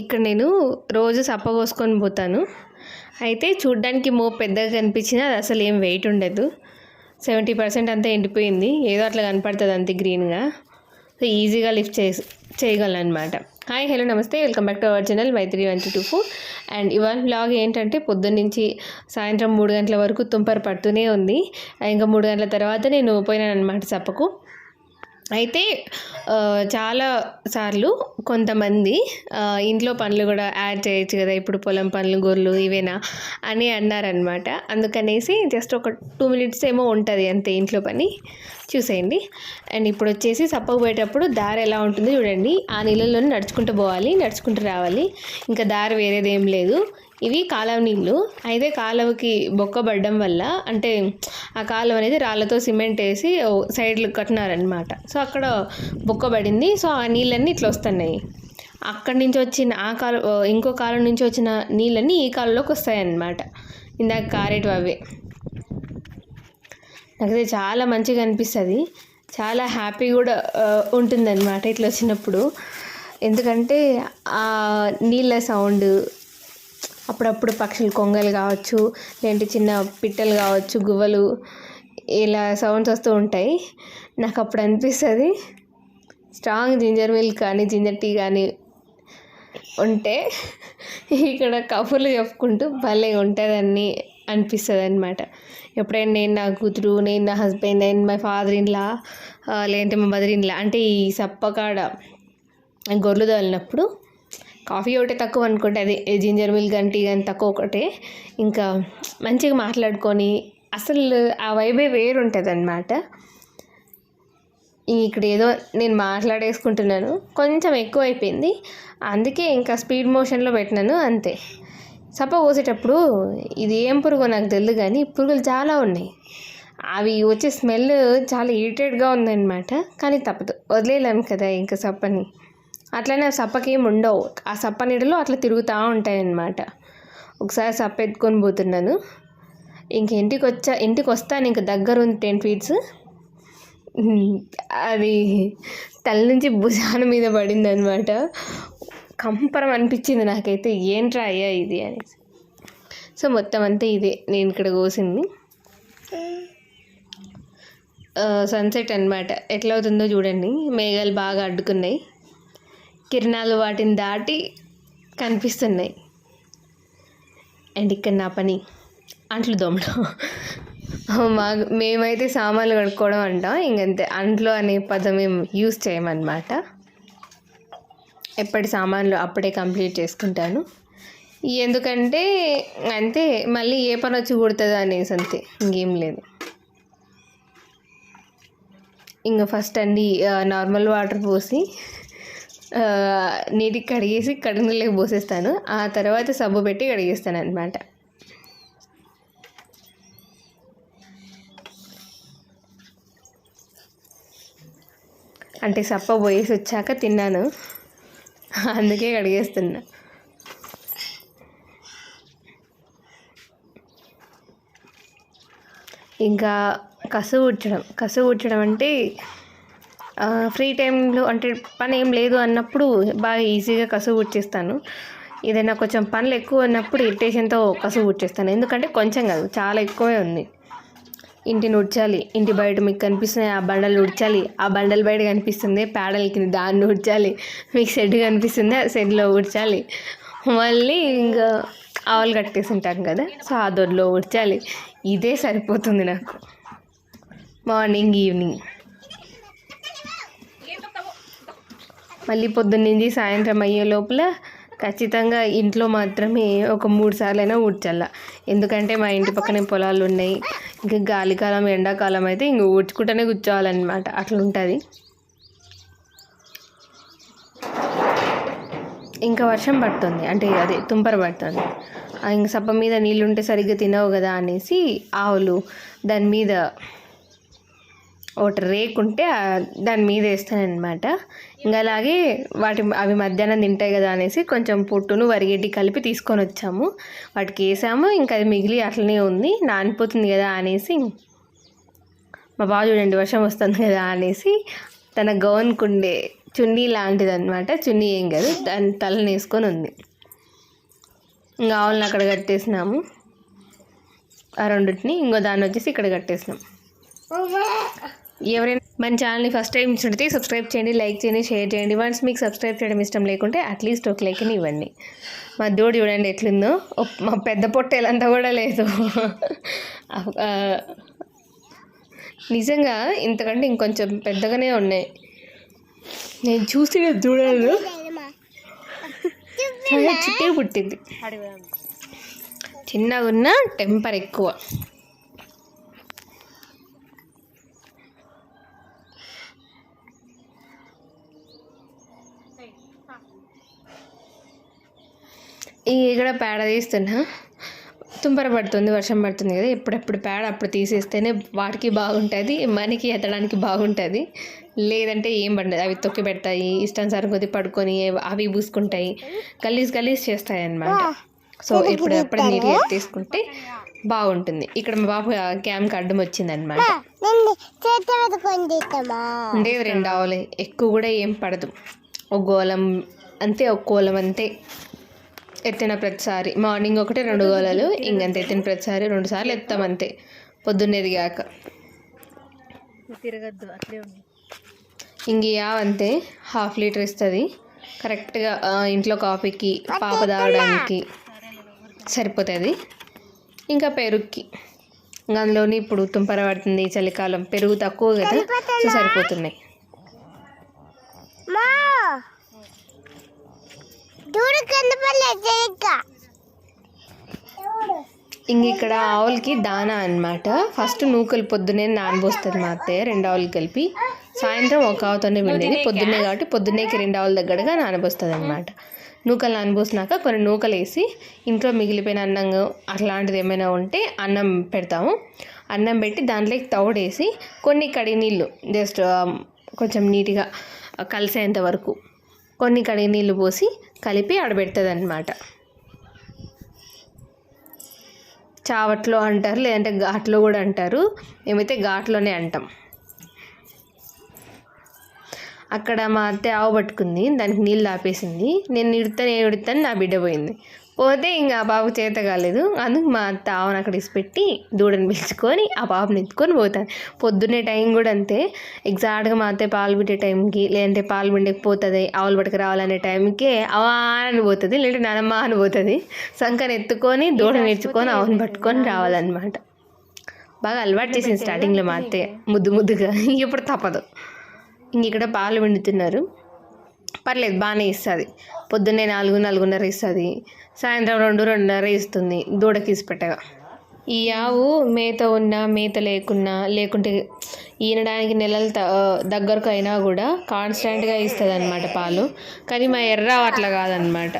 ఇక్కడ నేను రోజు సప్ప కోసుకొని పోతాను. అయితే చూడ్డానికి మో పెద్దగా కనిపించినా అది అసలు ఏం వెయిట్ ఉండదు. సెవెంటీ పర్సెంట్ అంతా ఎండిపోయింది. ఏదో అట్లా కనపడుతుంది అంతే గ్రీన్గా సో ఈజీగా లిఫ్ట్ చేసి చేయగలను అనమాట హాయ్ హలో నమస్తే welcome back to our channel Maithri one two four and ఇవాళ బ్లాగ్ ఏంటంటే పొద్దున్న నుంచి సాయంత్రం మూడు గంటల వరకు తుంపర పడుతూనే ఉంది. ఇంకా మూడు గంటల తర్వాత నేను పోయినాను అనమాట చప్పకు అయితే చాలా సార్లు కొంతమంది ఇంట్లో పనులు కూడా యాడ్ చేయొచ్చు కదా ఇప్పుడు పొలం పనులు గొర్రెలు ఇవేనా అని అన్నారనమాట అందుకనేసి జస్ట్ ఒక టూ మినిట్స్ ఏమో ఉంటుంది అంతే ఇంట్లో పని. చూసేయండి. అండ్ ఇప్పుడు వచ్చేసి సప్పకు పోయేటప్పుడు దారి ఎలా ఉంటుందో చూడండి. ఆ నీళ్ళలోనే నడుచుకుంటూ పోవాలి నడుచుకుంటూ రావాలి. ఇంకా దారి వేరేది ఏం లేదు. ఇవి కాలువ నీళ్ళు అయితే కాలువకి బొక్కబడడం వల్ల అంటే ఆ కాలువ అనేది రాళ్ళతో సిమెంట్ వేసి సైడ్లు కట్టినారనమాట సో అక్కడ బొక్కబడింది సో ఆ నీళ్ళన్నీ ఇట్లా వస్తున్నాయి. అక్కడి నుంచి వచ్చిన ఆ కాలు ఇంకో కాలం నుంచి వచ్చిన నీళ్ళన్నీ ఈ కాలంలోకి వస్తాయన్నమాట. ఇందాక కారేటివి అవే. నాకైతే చాలా మంచిగా అనిపిస్తుంది. చాలా హ్యాపీ కూడా ఉంటుందన్నమాట ఇట్లా వచ్చినప్పుడు. ఎందుకంటే ఆ నీళ్ళ సౌండ్ అప్పుడప్పుడు పక్షులు కొంగలు కావచ్చు లేదంటే చిన్న పిట్టలు కావచ్చు గువ్వలు ఇలా సౌండ్స్ వస్తూ ఉంటాయి. నాకు అప్పుడు అనిపిస్తుంది స్ట్రాంగ్ జింజర్ మిల్క్ కానీ జింజర్ టీ కానీ ఉంటే ఇక్కడ కబుర్లు చెప్పుకుంటూ భలే ఉంటుందని అనిపిస్తుంది అనమాట ఎప్పుడైనా నేను నా కూతురు నేను నా హస్బెండ్ నేను మై ఫాదర్ ఇన్లా లేదంటే మా మదర్ ఇన్లా అంటే ఈ సప్పకాడ గొర్రెలు తోలినప్పుడు కాఫీ ఒకటే తక్కువ అనుకుంటే. అదే జింజర్ మిల్క్ కానీ టీ కానీ తక్కువ ఒకటే. ఇంకా మంచిగా మాట్లాడుకొని అసలు ఆ వైబే వేరు ఉంటుంది అనమాట ఇక్కడ ఏదో నేను మాట్లాడేసుకుంటున్నాను. కొంచెం ఎక్కువ అయిపోయింది అందుకే ఇంకా స్పీడ్ మోషన్లో పెట్టినాను అంతే. సప్ప పోసేటప్పుడు ఇది ఏం పురుగో నాకు తెలియదు కానీ పురుగులు చాలా ఉన్నాయి. అవి వచ్చే స్మెల్ చాలా ఇరిటేట్గా ఉందన్నమాట. కానీ తప్పదు. వదిలేయలేను కదా ఇంకా సప్పని అట్లనే ఆ సప్పకి ఏమి ఉండవు. ఆ సప్ప నీడలో అట్లా తిరుగుతూ ఉంటాయన్నమాట. ఒకసారి సప్ప ఎత్తుకొని పోతున్నాను. ఇంక ఇంటికి వచ్చా ఇంటికి వస్తాను ఇంక దగ్గర ఉంది టెన్ ఫీట్స్. అది తల నుంచి భుజాన మీద పడింది అనమాట కంపరం అనిపించింది నాకైతే ఏంట్రా అయ్యా ఇది? అనేసి. సో మొత్తం అంతా ఇదే. నేను ఇక్కడ కోసింది. సన్సెట్ అన్నమాట. ఎట్లా అవుతుందో చూడండి. మేఘాలు బాగా అడ్డుకున్నాయి. కిరణాలు వాటిని దాటి కనిపిస్తున్నాయి. అండ్ ఇక్కడ నా పని. అంట్లు దోమడం. మా మేమైతే సామాన్లు కడుక్కోవడం అంటాం. ఇంకంతే. అంట్లో అనే పదం మేము యూస్ చేయమన్నమాట. ఎప్పటి సామాన్లు అప్పుడే కంప్లీట్ చేసుకుంటాను. ఎందుకంటే అంతే. మళ్ళీ ఏ పని వచ్చి కుడుతుందో అనేసి అంతే. ఇంకేం లేదు. ఇంకా ఫస్ట్ అండి నార్మల్ వాటర్ పోసి నీటికి కడిగేసి కడిగినలోకి పోసేస్తాను. ఆ తర్వాత సబ్బు పెట్టి కడిగేస్తాను అనమాట అంటే సప్ప పోయేసి వచ్చాక తిన్నాను. అందుకే కడిగేస్తున్నా. ఇంకా కసు ఉడ్చడం కసు ఉడ్చడం అంటే ఫ్రీ టైంలో అంటే పని ఏం లేదు అన్నప్పుడు బాగా ఈజీగా కసువు ఉడ్చేస్తాను ఏదైనా కొంచెం పనులు ఎక్కువ ఉన్నప్పుడు ఇరిటేషన్తో కసువు ఉడ్చేస్తాను ఎందుకంటే కొంచెం కాదు చాలా ఎక్కువే ఉంది. ఇంటిని ఉడ్చాలి ఇంటి బయట మీకు కనిపిస్తున్నాయి ఆ బండలు ఉడ్చాలి ఆ బండల బయట కనిపిస్తుంది పేడల కింద దాన్ని ఉడ్చాలి మీకు షెడ్ కనిపిస్తుంది ఆ షెడ్లో ఉడ్చాలి. మళ్ళీ ఇంకా ఆవులు కట్టేసి ఉంటాం కదా సో ఆ దొడ్లో ఉడ్చాలి. ఇదే సరిపోతుంది నాకు. మార్నింగ్ ఈవినింగ్ మళ్ళీ పొద్దున్నుంచి సాయంత్రం అయ్యే లోపల ఖచ్చితంగా ఇంట్లో మాత్రమే ఒక మూడు సార్లు అయినా ఊడ్చాల ఎందుకంటే మా ఇంటి పక్కనే పొలాలు ఉన్నాయి. ఇంకా గాలికాలం ఎండాకాలం అయితే ఇంక ఊడ్చుకుంటూనే కూర్చోవాలన్నమాట. అట్లా ఉంటుంది ఇంకా వర్షం పడుతుంది. అంటే అదే తుంపర పడుతుంది. ఇంక సప్ప మీద నీళ్ళు ఉంటే సరిగ్గా తినవు కదా అనేసి ఆవులు దాని మీద ఒకటి రేకు ఉంటే దాని మీద వేస్తానమాట ఇంకా అలాగే వాటి అవి మధ్యాహ్నం తింటాయి కదా అనేసి కొంచెం పొట్టును వరిగడ్డి కలిపి తీసుకొని వచ్చాము. వాటికి వేసాము. ఇంకా అది మిగిలి అట్లనే ఉంది. నానిపోతుంది కదా అనేసి మా బాబు చూడండి వర్షం వస్తుంది కదా అనేసి తన గౌన్కుండే చున్నీ లాంటిది అనమాట చున్నీ ఏం కాదు దాని తలని వేసుకొని ఉంది. ఇంకా ఆవులను అక్కడ కట్టేసినాము. ఆ రెండింటిని ఇంకో దాన్ని వచ్చేసి ఇక్కడ కట్టేసినాం. ఎవరైనా మన ఛానల్ని ఫస్ట్ టైం చూడితే సబ్స్క్రైబ్ చేయండి లైక్ చేయండి షేర్ చేయండి. వన్స్ మీకు సబ్స్క్రైబ్ చేయడం ఇష్టం లేకుంటే అట్లీస్ట్ ఒక లైక్ని ఇవ్వండి. మా దూడు చూడండి ఎట్లుందో. మా పెద్ద పొట్టేలంతా కూడా లేదు. నిజంగా ఇంతకంటే ఇంకొంచెం పెద్దగానే ఉన్నాయి. నేను చూసి చూడలేదు చాలా చిట్టి పుట్టింది. చిన్నగా ఉన్న టెంపర్ ఎక్కువ. ఇక్కడ పేడ తీస్తున్నా. తుంపర పడుతుంది వర్షం పడుతుంది కదా ఎప్పుడెప్పుడు పేడ అప్పుడు తీసేస్తేనే వాటికి బాగుంటుంది మనకి ఎత్తడానికి బాగుంటుంది. లేదంటే ఏం పండదు అవి తొక్కి పెడతాయి ఇష్టానుసారం కొద్ది పడుకొని అవి పూసుకుంటాయి. గలీజ్ గలీజ్ చేస్తాయి అన్నమాట సో ఇప్పుడు ఎప్పుడు నీట్గా తీసుకుంటే బాగుంటుంది. ఇక్కడ మా బాబు క్యామ్కి అడ్డం వచ్చింది అనమాట నిన్ను చేతి పెట్టుకొని తీస్తామా ఉండేవి రెండు ఆవులే ఎక్కువ కూడా ఏం పడదు. ఒక గోళం అంతే ఒక కోలం అంతే. ఎత్తిన ప్రతిసారి. మార్నింగ్ ఒకటి రెండు గోళాలు ఇంకంత ఎత్తిన ప్రతిసారి రెండు సార్లు ఎత్తాం అంతే. పొద్దున్నేది కాక తిరగద్దు అట్లే ఉంది ఇంక అంతే హాఫ్ లీటర్ ఇస్తుంది. కరెక్ట్గా ఇంట్లో కాఫీకి పాప తాగడానికి సరిపోతుంది. ఇంకా పెరుగుకి ఇంకా అందులోని ఇప్పుడు తుంపర పడుతుంది చలికాలం. పెరుగు తక్కువ కదా సో సరిపోతున్నాయి మా దూడు కింద ఇంక ఇక్కడ ఆవులకి దానా అన్నమాట. ఫస్ట్ నూకలు పొద్దున్నే నానబోస్తుంది మా అత్తయ్య రెండు ఆవులు కలిపి. సాయంత్రం ఒక ఆవుతోనే పిండేది పొద్దున్నే కాబట్టి పొద్దున్నేకి రెండు ఆవుల దగ్గరగా నానబోస్తుంది అనమాట నూకలు నానబోసినాక కొన్ని నూకలు వేసి ఇంట్లో మిగిలిపోయిన అన్నం అట్లాంటిది ఏమైనా ఉంటే అన్నం పెడతాము. అన్నం పెట్టి దాంట్లోకి తౌడేసి కొన్ని కడిగి నీళ్ళు జస్ట్ కొంచెం నీట్గా కలిసేంత వరకు కొన్ని కడిగి నీళ్ళు పోసి కలిపి ఆడబెడుతుంది అనమాట చావట్లో అంటారు లేదంటే ఘాట్లో కూడా అంటారు. మేమైతే ఘాట్లోనే అంటాం. అక్కడ మా అత్తే ఆవు పట్టుకుంది దానికి నీళ్ళు ఆపేసింది. నేను ఇడతాను నేను ఇడతాను నా బిడ్డ పోయింది. పోతే ఇంకా ఆ బాబు చేత కాలేదు. అందుకు మా అత్త ఆవును అక్కడ ఇసిపెట్టి దూడని పిలుచుకొని ఆ బాబుని ఎత్తుకొని పోతాను పొద్దున్నే టైం కూడా అంతే. ఎగ్జాక్ట్గా మా అత్త పాలు పెట్టే టైంకి లేదంటే పాలు పిండకపోతుంది ఆవులు పట్టుకు రావాలనే టైంకే అవా అని పోతుంది లేదంటే నానమ్మ అని పోతుంది. సంకని ఎత్తుకొని దూడని ఎత్తుకొని ఆవును పట్టుకొని రావాలన్నమాట. బాగా అలవాటు చేసింది స్టార్టింగ్లో మా అత్తయ్య. ముద్దు ముద్దుగా. ఇప్పుడు తప్పదు. ఇంక ఇక్కడ పాలు పిండుతున్నారు. పర్లేదు బాగానే ఇస్తుంది. పొద్దున్నే నాలుగు నాలుగున్నర ఇస్తుంది. సాయంత్రం రెండు రెండున్నర ఇస్తుంది. దూడకి ఇసి పెట్టగా. ఈ ఆవు మేత ఉన్నా మేత లేకున్నా లేకుంటే ఈనడానికి నెలలు త- దగ్గరకు అయినా కూడా కాన్స్టెంట్గా ఇస్తుంది అనమాట పాలు. కానీ మా ఎర్ర అట్లా కాదనమాట